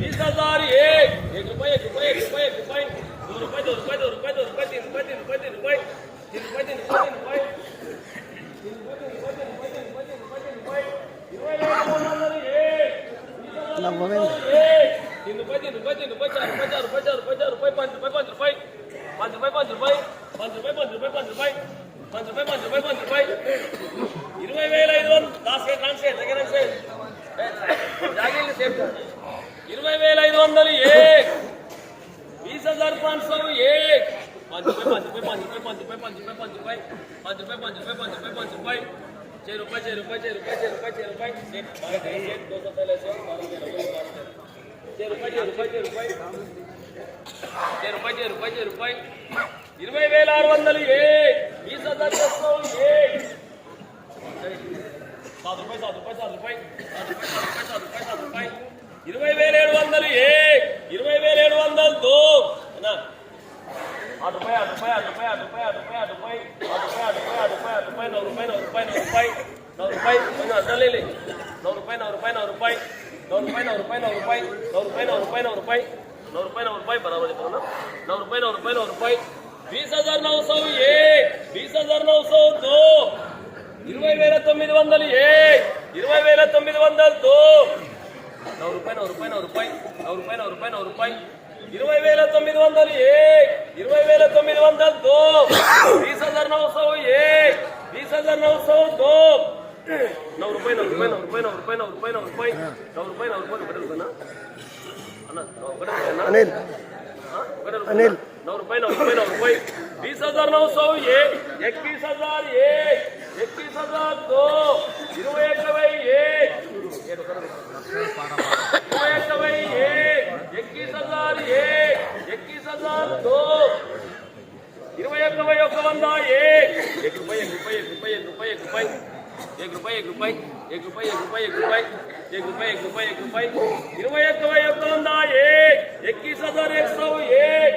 बीस हजार एक एक रुपये एक रुपये एक रुपये एक रुपये दो रुपये दो रुपये दो रुपये दो रुपये तीन रुपये तीन रुपये तीन रुपये तीन रुपये तीन रुपये तीन रुपये तीन रुपये तीन रुपये तीन रुपये चार रुपये चार रुपये पाँच रुपये पाँच रुपये पाँच रुपये पाँच रुपये पाँच रुपये पाँच रुपये ఇరవై వేల ఐదు వందలు లాస్ట్ ఎయిట్ రన్స్ దగ్గర జాగిల్ సేఫ్ ఇరవై వేల ఐదు వందలు ఏ बीस हजार पाँच सौ एक पाँच रुपये पाँच रुपये पाँच रुपये पाँच रुपये पाँच रुपये पाँच रुपये पाँच रुपये पाँच रुपये पाँच रुपये पाँच रुपये छः रुपये छः रुपये छः रुपये छः रुपये छः रुपये एक बारह का एक दो सौ पहले से बारह तेरह रुपये बारह तेरह छः रुपये छः रुपये छः रुपये छः रुपये छः रुपये छः रुपये ఇరవై వేల ఆరు వందలు ఏ ఈ సదస్సు ఏ ఇరవై వేల ఏడు వందలు ఏ ఇరవై వేల ఏడు వందలు దో అటుపై అటుపై అటుపై అటుపై అటుపై అటుపై అటుపై అటుపై అటుపై అటుపై నవ్వు రూపాయి నవ్వు రూపాయి నవ్వు రూపాయి నవ్వు రూపాయి కొంచెం అద్దలేలే నవ్వు రూపాయి నవ్వు రూపాయి నవ్వు రూపాయి నవ్వు రూపాయి నవ్వు రూపాయి నవ్వు రూపాయి నవ్వు రూపాయి నవ్వు రూపాయి నవ్వు రూపాయి నవ్వు రూపాయి నవ్వు రూపాయి బరాబర్ చెప్పాను నవ్వు రూపాయి నవ్వు రూపాయి నవ్వు రూపాయి नौ रुपये बराबर है ना नौ रुपये नौ रुपये नौ रुपये बीस हजार नौ सौ एक बीस हजार नौ सौ दो ఇరవై వేల తొమ్మిది వందలు ఏ ఇరవై వేల తొమ్మిది వందలు దో నौ రూపాయి నौ రూపాయి నौ రూపాయి నौ రూపాయి నौ రూపాయి నौ రూపాయి ఇరవై వేల తొమ్మిది వందలు ఏ ఇరవై వేల తొమ్మిది వందలు దో बीस हजार नौ सौ एक बीस हजार नौ सौ दो नौ रुपये नौ रुपये नौ रुपये नौ रुपये नौ रुपये नौ रुपये नौ रुपये नौ रुपये ఒకటే రూపాయనా అన్న ఒకటే రూపాయనా अनिल हाँ? ఒకటే రూపాయనా? अनिल नौ रुपये नौ रुपये नौ रुपये बीस हजार नौ सौ एक इक्कीस हजार एक इक्कीस हजार दो इरवై एकवై एक इरवై एकवై एक इक्कीस हजार एक इक्कीस हजार दो ఇరవై ఒక్క వెయ్యి ఒక్క వంద ఏక్ एक रुपये एक रुपये एक रुपये एक रुपये एक रुपये एक रुपये एक रुपये एक रुपये एक रुपये एक रुपये एक रुपये एक रुपये एक रुपये ఇరవై ఒక్క వెయ్యి ఒక్క వంద ఏక్ इक्कीस हजार एक सौ एक